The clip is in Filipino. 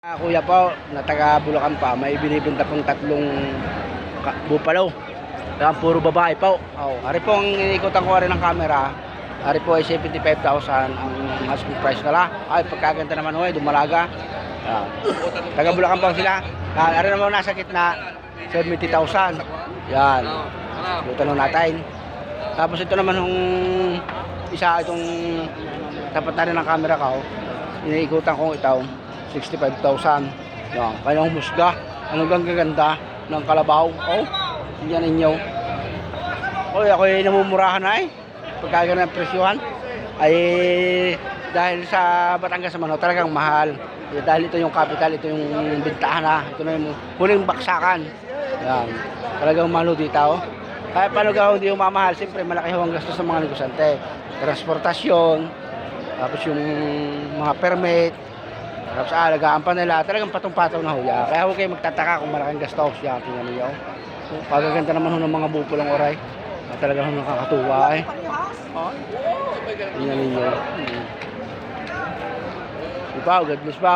Ah, kuya po, na Bulacan pa, may binibenta pong tatlong bupalo. Kaya puro babae po. Oh, ari po ang iniikutan ko rin ng camera. Ari po ay 75,000 ang asking price nila. Ay, pagkaganda naman ho, dumalaga. Ah, taga Bulacan po sila. Ah, ari naman nasa gitna, 70,000. Yan. Ito tanong natin. Tapos ito naman yung isa itong tapat na rin ng camera ko. Iniikutan ko ito. 65,000. Yan. Kaya humusga. Ano gang gaganda ng kalabaw. Oh, yan ninyo. Oh, ako ay namumurahan na eh. Pagkaga ng presyuhan. Ay dahil sa Batangas naman, oh, talagang mahal. Eh, dahil ito yung capital, ito yung bintahan na. Ito na yung huling baksakan. Yan. Talagang mahal dito. Oh. Kaya paano gaw hindi umamahal? Siyempre malaki ang gastos ng mga negosyante. Transportasyon, tapos yung mga permit, tapos ah, alagaan pa nila, talagang patong-patong na huya. Kaya huwag kayo magtataka kung malaking gastos siya. Tingnan niyo. So, pagaganda naman ng mga bupulang oray. Ah, talagang ho nakakatuwa eh. Tingnan ninyo. Hmm. Di pa, God bless pa.